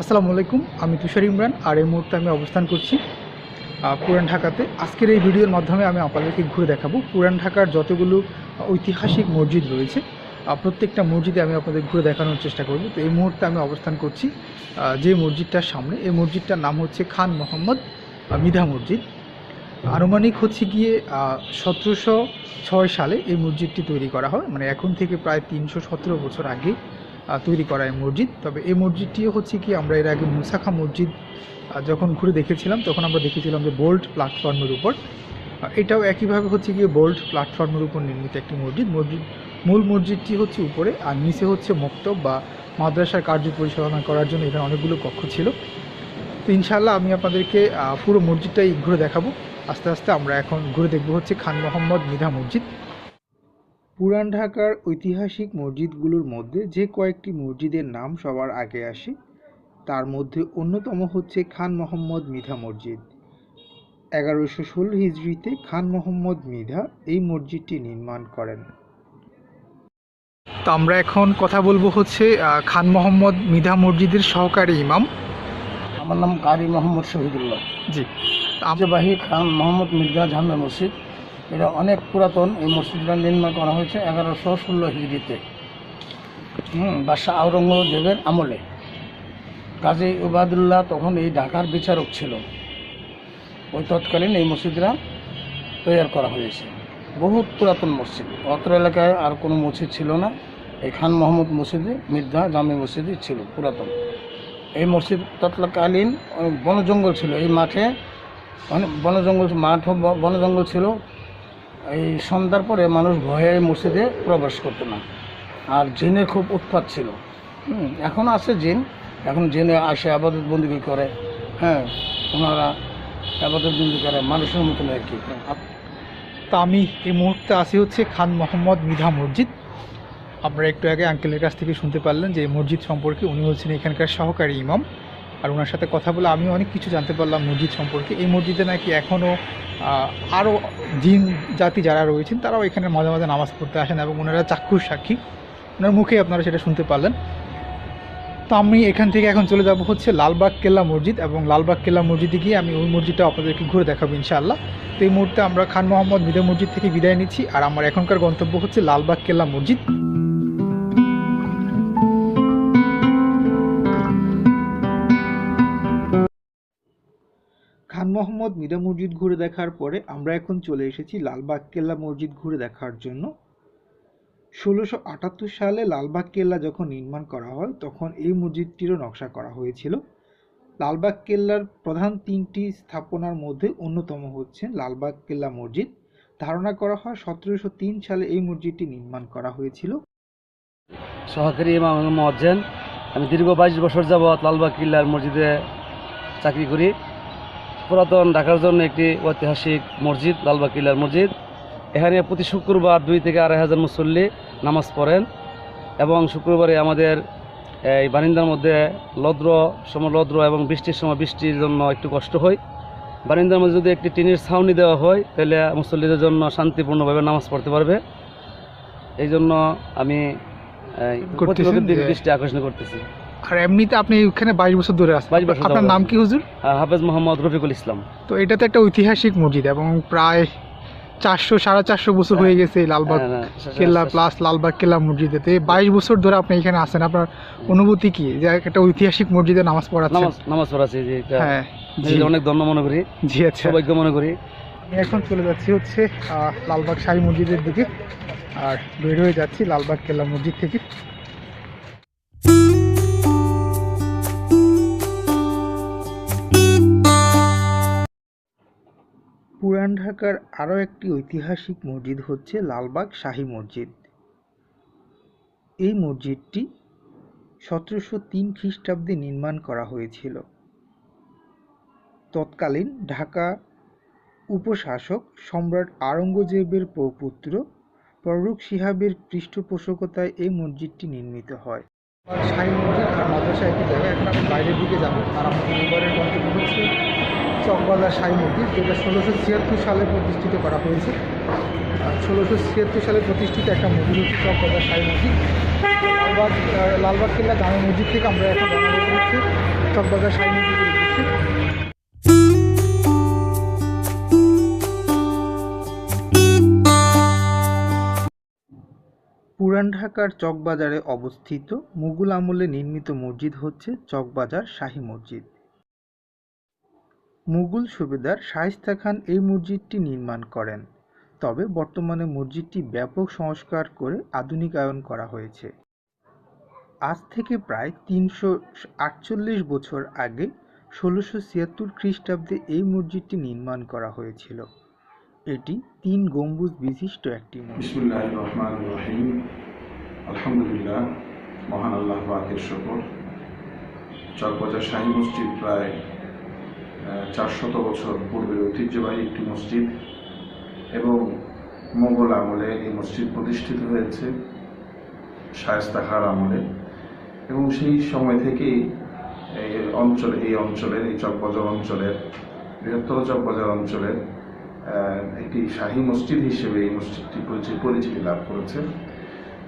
আসসালামু আলাইকুম, আমি তুষার ইমরান আর এই মুহূর্তে আমি অবস্থান করছি পুরান ঢাকাতে। আজকের এই ভিডিওর মাধ্যমে আমি আপনাদেরকে ঘুরে দেখাবো পুরান ঢাকার যতগুলো ঐতিহাসিক মসজিদ রয়েছে প্রত্যেকটা মসজিদে আমি আপনাদের ঘুরে দেখানোর চেষ্টা করব। তো এই মুহূর্তে আমি অবস্থান করছি যে মসজিদটার সামনে। এই মসজিদটার নাম হচ্ছে খান মোহাম্মদ মিধা মসজিদ। আনুমানিক হচ্ছে গিয়ে সতেরোশো ছয় সালে এই মসজিদটি তৈরি করা হয়। মানে এখন থেকে প্রায় তিনশো সতেরো বছর আগে তৈরি করা এই মসজিদ। তবে এই মসজিদটিও হচ্ছে কি, আমরা এর আগে মুসাখা মসজিদ যখন ঘুরে দেখেছিলাম, তখন আমরা দেখেছিলাম যে বোল্ট প্ল্যাটফর্মের উপর। এটাও একইভাবে হচ্ছে গিয়ে বোল্ট প্ল্যাটফর্মের উপর নির্মিত একটি মসজিদ। মসজিদ, মূল মসজিদটি হচ্ছে উপরে, আর নিচে হচ্ছে মক্তব বা মাদ্রাসার কার্য পরিচালনা করার জন্য এখানে অনেকগুলো কক্ষ ছিল। তো ইনশাল্লাহ আমি আপনাদেরকে পুরো মসজিদটাই ঘুরে দেখাবো। আস্তে আস্তে আমরা এখন ঘুরে দেখব হচ্ছে খান মোহাম্মদ মিধা মসজিদ। পুরান ঢাকার ঐতিহাসিক মসজিদগুলোর মধ্যে যে কয়েকটি মসজিদের নাম সবার আগে আসে তার মধ্যে অন্যতম হচ্ছে খান মোহাম্মদ মিধা মসজিদ। এগারোশো ষোলো হিজড়িতে খান মোহাম্মদ মিধা এই মসজিদটি নির্মাণ করেন। তো আমরা এখন কথা বলব হচ্ছে খান মোহাম্মদ মিধা মসজিদের সহকারী ইমাম। আমার নাম কারি মোহাম্মদ শহীদুল্লাহ। জি। আজবাহি খান মোহাম্মদ মির্জা জামে মসজিদ। এটা অনেক পুরাতন, এই মসজিদটা নির্মাণ করা হয়েছে এগারোশো ষোলো হিজড়িতে। হুম, বাদশাহ আওরঙ্গজেবের আমলে। কাজী উবাদুল্লাহ তখন এই ঢাকার বিচারক ছিল। ওই তৎকালীন এই মসজিদটা তৈরি করা হয়েছে। বহুত পুরাতন মসজিদ। অত্র এলাকায় আর কোনো মসজিদ ছিল না। এই খান মোহাম্মদ মসজিদে, মির্জা জামি মসজিদই ছিল পুরাতন। এই মসজিদ তৎকালীন অনেক বন জঙ্গল ছিল। এই মাঠে অনেক বন জঙ্গল মাঠ বন জঙ্গল ছিল। এই সন্ধ্যার পরে মানুষ ভয়ে মসজিদে প্রবেশ করতো না। আর জিনের খুব উৎপাত ছিল। হুম, এখন আছে জিন। এখন জেনে আসে আবাদত বন্দি করে। হ্যাঁ ওনারা আবাদত বন্দি করে মানুষের মতন আর কি? তা আমি এই মুহূর্তে আসি হচ্ছে খান মোহাম্মদ মিধা মসজিদ। আপনারা একটু আগে আঙ্কেলের কাছ থেকে শুনতে পারলেন যে এই মসজিদ সম্পর্কে উনি হচ্ছেন এখানকার সহকারী ইমাম। আর ওনার সাথে কথা বলে আমি অনেক কিছু জানতে পারলাম মসজিদ সম্পর্কে। এই মসজিদে নাকি এখনও আরও জিন জাতি যারা রয়েছেন, তারাও এখানে মাঝে মাঝে নামাজ পড়তে আসেন এবং ওনারা চাক্ষুষ সাক্ষী। ওনার মুখে আপনারা সেটা শুনতে পারলেন। তো আমি এখান থেকে এখন চলে যাব হচ্ছে লালবাগ কেল্লা মসজিদ এবং লালবাগ কেল্লা মসজিদে গিয়ে আমি ওই মসজিদটা আপনাদেরকে ঘুরে দেখাবো ইনশাআল্লাহ। তো এই মুহূর্তে আমরা খান মোহাম্মদ মিদা মসজিদ থেকে বিদায় নিচ্ছি। আর আমার এখনকার গন্তব্য হচ্ছে লালবাগ কেল্লা মসজিদ। মিদা মসজিদ ঘুরে দেখার পরে আমরা এখন চলে এসেছি লালবাগ কেল্লা মসজিদ ঘুরে দেখার জন্য। ষোলোশো আটাত্তর সালে লালবাগ কেল্লা যখন নির্মাণ করা হয়, তখন এই মসজিদটিরও নকশা করা হয়েছিল। লালবাগ কেল্লার প্রধান তিনটি স্থাপনার মধ্যে অন্যতম হচ্ছে লালবাগ কেল্লা মসজিদ। ধারণা করা হয় সতেরোশো তিন সালে এই মসজিদটি নির্মাণ করা হয়েছিল। সহকারী ইমাম মজ্জেন আমি দীর্ঘ বাইশ বছর যাবৎ লালবাগ কিল্লার মসজিদে চাকরি করি। পুরাতন ঢাকার জন্য একটি ঐতিহাসিক মসজিদ লালবা কিল্লার মসজিদ। এখানে প্রতি শুক্রবার দুই থেকে আড়াই হাজার মুসল্লি নামাজ পড়েন এবং শুক্রবারে আমাদের এই বারিন্দার মধ্যে লদ্র সময় লদ্র এবং বৃষ্টির সময় বৃষ্টির জন্য একটু কষ্ট হয়। বারিন্দার মধ্যে যদি একটি টিনের ছাউনি দেওয়া হয় তাহলে মুসল্লিদের জন্য শান্তিপূর্ণভাবে নামাজ পড়তে পারবে। এই জন্য আমি দৃষ্টি আকর্ষণ করতেছি। আর এমনিতে আপনি এখানে বাইশ বছর ধরে আছেন। 22 বছর আপনার নাম কি হুজুর? হাফেজ মোহাম্মদ রফিকুল ইসলাম। তো এটা তো একটা ঐতিহাসিক মসজিদ এবং প্রায় চারশো সাড়ে চারশো বছর হয়ে গেছে লালবাগ হ্যাঁ, হ্যাঁ, কেল্লা প্লাস লালবাগ কেল্লা মসজিদে তো বাইশ বছর ধরে আপনি এখানে আছেন। আপনার অনুভূতি কি? যে একটা ঐতিহাসিক মসজিদে নামাজ পড়াচ্ছেন। নামাজ পড়াচ্ছি যে হ্যাঁ জি। অনেক ধন্য মনে করি। জি আচ্ছা। সৌভাগ্য মনে করি। আমি এখন চলে যাচ্ছি হচ্ছে লালবাগ শাহী মসজিদের দিকে। আর বের হয়ে যাচ্ছি লালবাগ কেল্লা মসজিদ থেকে। পুরান ঢাকার আরও একটি ঐতিহাসিক মসজিদ হচ্ছে লালবাগ শাহী মসজিদ। এই মসজিদটি সতেরোশো তিন খ্রিস্টাব্দে নির্মাণ করা হয়েছিল। তৎকালীন ঢাকা উপশাসক সম্রাট আওরঙ্গজেবের প্রপুত্র ফররুখ সিহাবের পৃষ্ঠপোষকতায় এই মসজিদটি নির্মিত হয়। আর মাদ্রাসা একটি একটা দিকে যাব। চকবাজার সাই মসজিদ যেটা ষোলোশো ছিয়াত্তর সালে প্রতিষ্ঠিত করা হয়েছে। আর ষোলোশো ছিয়াত্তর সালে প্রতিষ্ঠিত একটা মন্দির হচ্ছে চকবাজার সাই মসজিদ লালবাগ লালবাগ কেল্লা জামা মসজিদ থেকে আমরা এখন বাংলাদেশ হচ্ছে চকবাজার সাই মসজিদের পুরান ঢাকার চকবাজারে অবস্থিত মুঘল আমলে নির্মিত মসজিদ হচ্ছে চকবাজার শাহী মসজিদ। মুঘল সুবেদার শায়েস্তা খান এই মসজিদটি নির্মাণ করেন। তবে বর্তমানে মসজিদটি ব্যাপক সংস্কার করে আধুনিকায়ন করা হয়েছে। আজ থেকে প্রায় তিনশো আটচল্লিশ বছর আগে ষোলোশো ছিয়াত্তর খ্রিস্টাব্দে এই মসজিদটি নির্মাণ করা হয়েছিল। এটি তিন গম্বুজ বিশিষ্ট একটি মসজিদ। আলহামদুলিল্লাহ, মহান আল্লাহ পাকের শকর। চকবাজার শাহী মসজিদ প্রায় চারশত বছর পূর্বের ঐতিহ্যবাহী একটি মসজিদ এবং মোগল আমলে এই মসজিদ প্রতিষ্ঠিত হয়েছে, শায়েস্তা খার আমলে। এবং সেই সময় থেকেই এই অঞ্চলে, এই অঞ্চলের, এই চকবাজার অঞ্চলের, বৃহত্তর চকবাজার অঞ্চলের একটি শাহী মসজিদ হিসেবে এই মসজিদটি পরিচি- পরিচিতি লাভ করেছে।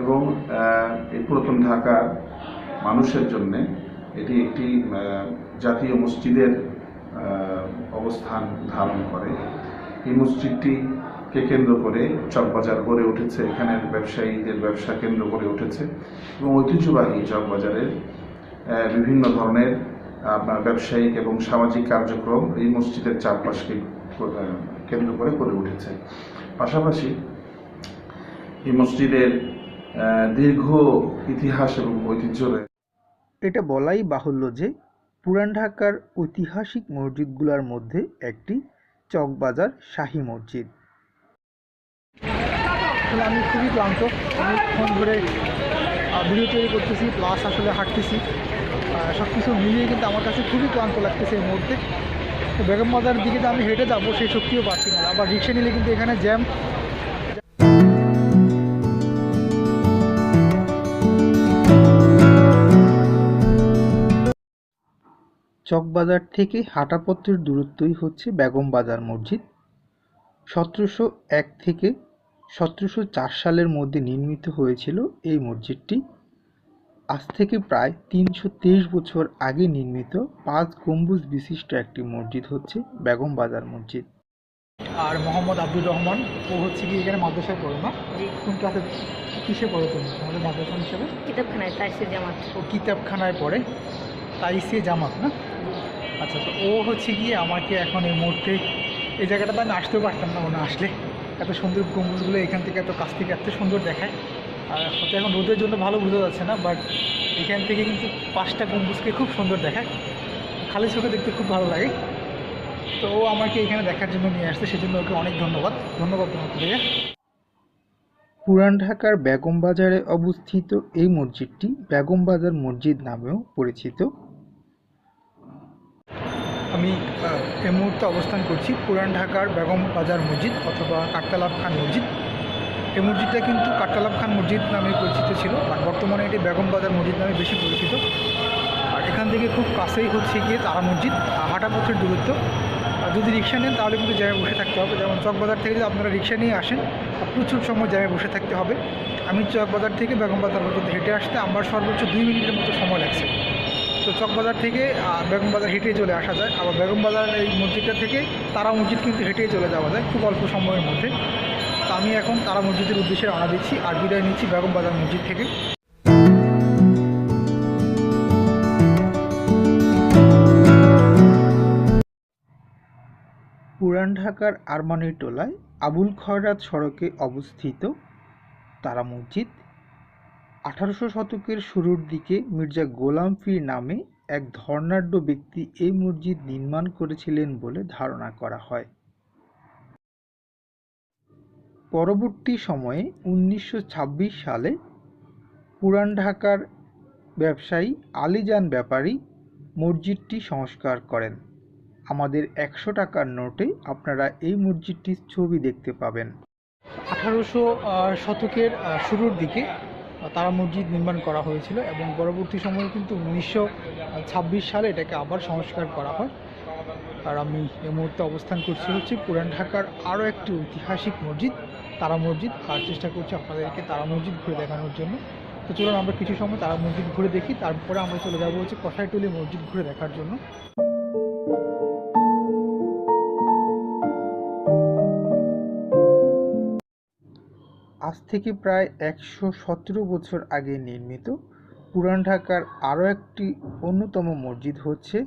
এবং এই পুরাতন ঢাকার মানুষের জন্য এটি একটি জাতীয় মসজিদের অবস্থান ধারণ করে। এই মসজিদটিকে কেন্দ্র করে চকবাজার গড়ে উঠেছে। এখানের ব্যবসায়ীদের ব্যবসা কেন্দ্র গড়ে উঠেছে এবং ঐতিহ্যবাহী চকবাজারের বিভিন্ন ধরনের, আপনার ব্যবসায়িক এবং সামাজিক কার্যক্রম এই মসজিদের চারপাশকে কেন্দ্র করে গড়ে উঠেছে। পাশাপাশি এই মসজিদের দীর্ঘ ইতিহাস এবং ঐতিহ্য রয়েছে এটা বলাই বাহুল্য যে পুরান ঢাকার ঐতিহাসিক মসজিদগুলোর মধ্যে একটি চকবাজার শাহী মসজিদ। আমি খুবই ক্লান্ত। অনেকক্ষণ ধরে ভিডিও তৈরি করতেছি প্লাস আসলে হাঁটতেছি। সব কিছু মিলিয়ে কিন্তু আমার কাছে খুবই ক্লান্ত লাগতেছে এই মুহূর্তে। তো বেগম বাজার দিকে যে আমি হেঁটে যাব সেই শক্তিও পাচ্ছি না। আবার রিক্সা নিলে কিন্তু এখানে জ্যাম চকবাজার থেকে হাঁটাপথের দূরত্বই হচ্ছে বেগম বাজার মসজিদ। সতেরোশো এক থেকে সতেরোশো চার সালের মধ্যে নির্মিত হয়েছিল এই মসজিদটি। আজ থেকে প্রায় তিনশো তেইশ বছর আগে নির্মিত পাঁচ গম্বুজ বিশিষ্ট একটি মসজিদ হচ্ছে বেগম বাজার মসজিদ। আর মোহাম্মদ আব্দুর রহমান ও হচ্ছে কি এখানে মাদ্রাসায় পড়ো না? কোন ক্লাসে কিসে পড়ো তুমি? আমাদের মাদ্রাসা হিসেবে? কিতাবখানায় তাইসে জামাত। ও কিতাবখানায় পড়ে। তাইসে জামাত না? আচ্ছা তো ও হচ্ছে গিয়ে আমাকে এখন এই মুহূর্তে এই জায়গাটাতে আমি আসতেও পারতাম না ওনা আসলে। এত সুন্দর গম্বুজগুলো এখান থেকে, এত কাছ থেকে এত সুন্দর দেখায়। আর হয়তো এখন রোদের জন্য ভালো বোঝা যাচ্ছে না বাট এখান থেকে কিন্তু পাঁচটা গম্বুজকে খুব সুন্দর দেখায়। খালি চোখে দেখতে খুব ভালো লাগে। তো ও আমাকে এখানে দেখার জন্য নিয়ে আসছে, সেজন্য ওকে অনেক ধন্যবাদ। ধন্যবাদ তোমাকে পুরান ঢাকার বেগম বাজারে অবস্থিত এই মসজিদটি বেগম বাজার মসজিদ নামেও পরিচিত। আমি এই মুহূর্তে অবস্থান করছি পুরান ঢাকার বেগম বাজার মসজিদ অথবা কাকতালাব খান মসজিদ। এই মসজিদটা কিন্তু কাকতালাব খান মসজিদ নামে পরিচিত ছিল আর বর্তমানে এটি বেগম বাজার মসজিদ নামে বেশি পরিচিত। আর এখান থেকে খুব কাছেই হচ্ছে গিয়ে তারা মসজিদ আহ, হাঁটা পথের দূরত্ব। আর যদি রিক্সা নেন তাহলে কিন্তু জ্যামে বসে থাকতে হবে। যেমন চকবাজার থেকে যদি আপনারা রিক্সা নিয়ে আসেন প্রচুর সময় জ্যামে বসে থাকতে হবে। আমি চকবাজার থেকে বেগম বাজার পর্যন্ত হেঁটে আসতে আমার সর্বোচ্চ দুই মিনিটের মতো সময় লাগছে। তো চকবাজার থেকে আহ, বেগম বাজার হেঁটেই চলে আসা যায়। আবার বেগম বাজার এই মসজিদটা থেকে তারা মসজিদ কিন্তু হেঁটেই চলে যাওয়া যায় খুব অল্প সময়ের মধ্যে। তো আমি এখন তারা মসজিদের উদ্দেশ্যে রওনা দিচ্ছি আর বিদায় নিচ্ছি বেগম বাজার মসজিদ থেকে। পুরান ঢাকার আরমানির টোলায় আবুল খয়রাত সড়কে অবস্থিত তারা মসজিদ। আঠারোশো শতকের শুরুর দিকে মির্জা গোলাম পীর নামে এক ধর্নাঢ্য ব্যক্তি এই মসজিদ নির্মাণ করেছিলেন বলে ধারণা করা হয়। পরবর্তী সময়ে উনিশশো ছাব্বিশ সালে পুরান ঢাকার ব্যবসায়ী আলিজান ব্যাপারী মসজিদটি সংস্কার করেন। আমাদের একশো টাকার নোটে আপনারা এই মসজিদটির ছবি দেখতে পাবেন। আঠারোশো শতকের শুরুর দিকে তারা মসজিদ নির্মাণ করা হয়েছিল এবং পরবর্তী সময়ে কিন্তু উনিশশো ছাব্বিশ সালে এটাকে আবার সংস্কার করা হয়। আর আমি এই মুহূর্তে অবস্থান করছি হচ্ছে পুরান ঢাকার আরও একটি ঐতিহাসিক মসজিদ, তারা মসজিদ। আর চেষ্টা করছি আপনাদেরকে তারা মসজিদ ঘুরে দেখানোর জন্য। তো চলুন আমরা কিছু সময় তারা মসজিদ ঘুরে দেখি, তারপরে আমরা চলে যাব হচ্ছে কষাইটুলি মসজিদ ঘুরে দেখার জন্য। আজ থেকে প্রায় একশো সতেরো বছর আগে নির্মিত। পুরান ঢাকার আরও একটি অন্যতম মসজিদ হচ্ছে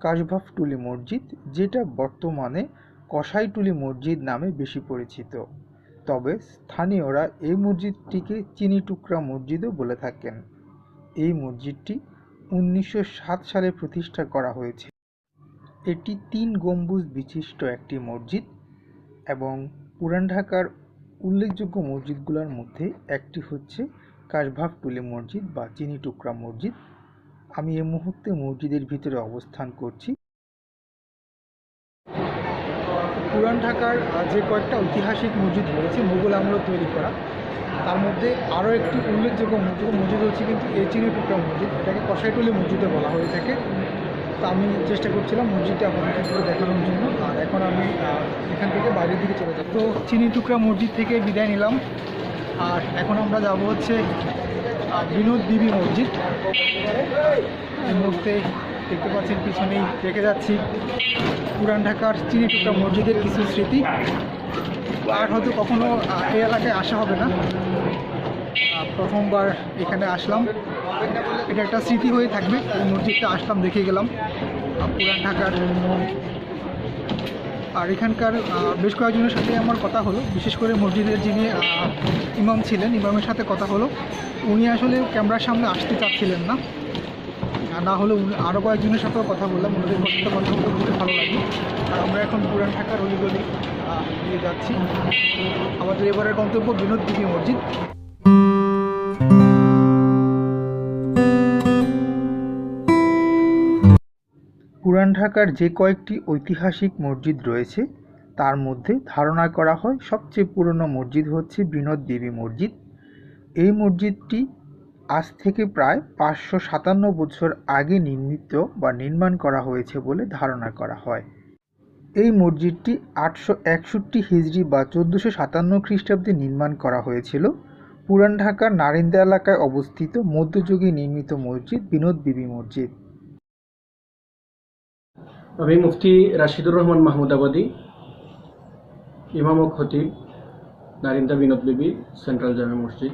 কাশভাফটুলি মসজিদ, যেটা বর্তমানে কসাইটুলি মসজিদ নামে বেশি পরিচিত। তবে স্থানীয়রা এই মসজিদটিকে চিনি টুকরা মসজিদও বলে থাকেন। এই মসজিদটি উনিশশো সাত সালে প্রতিষ্ঠা করা হয়েছে। এটি তিন গম্বুজ বিশিষ্ট একটি মসজিদ এবং পুরান ঢাকার উল্লেখযোগ্য মসজিদগুলোর মধ্যে একটি হচ্ছে কাশভাফটুলি মসজিদ বা চিনি টুকরা মসজিদ। আমি এই মুহূর্তে মসজিদের ভিতরে অবস্থান করছি। পুরান ঢাকার যে কয়েকটা ঐতিহাসিক মসজিদ রয়েছে, মুঘল আমলে তৈরি করা। তার মধ্যে আরও একটি উল্লেখযোগ্য মসজিদ মসজিদ হচ্ছে কিন্তু এই চিনি টুকরা মসজিদ। এটাকে কষাইটুলি মসজিদে বলা হয়ে থাকে। তো আমি চেষ্টা করছিলাম মসজিদটা আপনাদেরকে ঘুরে দেখানোর জন্য। আর এখন আমি এখান থেকে বাইরের দিকে চলে যাব তো চিনি টুকরা মসজিদ থেকে বিদায় নিলাম। আর এখন আমরা যাব হচ্ছে বিনোদ বিবি মসজিদ। এই মুহূর্তে দেখতে পাচ্ছেন পিছনেই রেখে যাচ্ছি। পুরান ঢাকার চিনি টুকরা মসজিদের কিছু স্মৃতি। আর হয়তো কখনো এই এলাকায় আসা হবে না। প্রথমবার এখানে আসলাম। এটা একটা স্মৃতি হয়ে থাকবে। এই মসজিদটা আসলাম, দেখে গেলাম। পুরান ঢাকার। আর এখানকার বেশ কয়েকজনের সাথে আমার কথা হলো। বিশেষ করে মসজিদের যিনি ইমাম ছিলেন, ইমামের সাথে কথা হলো। উনি আসলে ক্যামেরার সামনে আসতে চাচ্ছিলেন না। না হলে উনি আরও কয়েকজনের সাথেও কথা বললাম। ওনাদের সাথে কথা বলতে খুবই ভালো লাগে আর আমরা এখন পুরান ঢাকার অলিগলি দিয়ে যাচ্ছি। আমাদের এবারের গন্তব্য বিনোদ দিঘি মসজিদ। পুরান ঢাকার যে কয়েকটি ঐতিহাসিক মসজিদ রয়েছে, তার মধ্যে ধারণা করা হয় সবচেয়ে পুরনো মসজিদ হচ্ছে বিনোদ দেবী মসজিদ। এই মসজিদটি আজ থেকে প্রায় পাঁচশো সাতান্ন বছর আগে নির্মিত বা নির্মাণ করা হয়েছে বলে ধারণা করা হয়। এই মসজিদটি আটশো একষট্টি হিজড়ি বা চোদ্দোশো সাতান্ন খ্রিস্টাব্দে নির্মাণ করা হয়েছিল। পুরান ঢাকার নারিন্দা এলাকায় অবস্থিত মধ্যযুগে নির্মিত মসজিদ বিনোদ বিবি মসজিদ। আমি মুফতি রাশিদুর রহমান মাহমুদাবাদী ইমাম ও খতিব, নারিন্দা বিনোদ বিবি, সেন্ট্রাল জামে মসজিদ।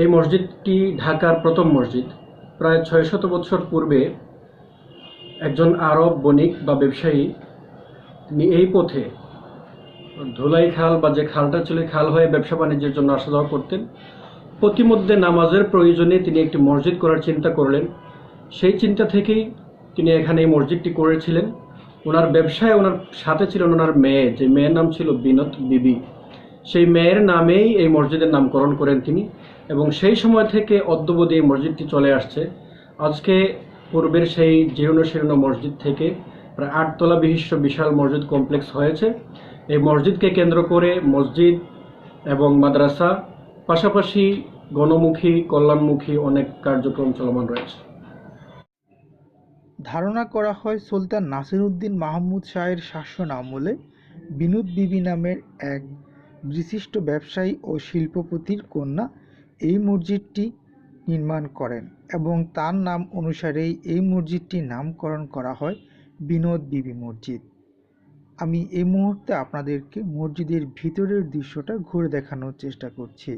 এই মসজিদটি ঢাকার প্রথম মসজিদ। প্রায় ছয় শত বছর পূর্বে একজন আরব বণিক বা ব্যবসায়ী, তিনি এই পথে ধুলাই খাল বা যে খালটা ছিল খাল হয়ে ব্যবসা বাণিজ্যের জন্য আসা যাওয়া করতেন। প্রতিমধ্যে নামাজের প্রয়োজনে তিনি একটি মসজিদ করার চিন্তা করলেন। সেই চিন্তা থেকেই তিনি এখানে এই মসজিদটি করেছিলেন। ওনার ব্যবসায় ওনার সাথে ছিলেন ওনার মেয়ে, যে মেয়ের নাম ছিল বিনোদ বিবি। সেই মেয়ের নামেই এই মসজিদের নামকরণ করেন তিনি এবং সেই সময় থেকে অদ্যবধি এই মসজিদটি চলে আসছে। আজকে পূর্বের সেই জীর্ণ শীর্ণ মসজিদ থেকে প্রায় আটতলা বিশিষ্ট বিশাল মসজিদ কমপ্লেক্স হয়েছে। এই মসজিদকে কেন্দ্র করে মসজিদ এবং মাদ্রাসা, পাশাপাশি গণমুখী, কল্যাণমুখী অনেক কার্যক্রম চলমান রয়েছে। ধারণা করা হয় সুলতান নাসিরউদ্দিন মাহমুদ শাহের শাসন আমলে বিনোদ বিবি নামের এক বিশিষ্ট ব্যবসায়ী ও শিল্পপতির কন্যা এই মসজিদটি নির্মাণ করেন এবং তার নাম অনুসারেই এই মসজিদটির নামকরণ করা হয় বিনোদ বিবি মসজিদ। আমি এই মুহূর্তে আপনাদেরকে মসজিদের ভিতরের দৃশ্যটা ঘুরে দেখানোর চেষ্টা করছি।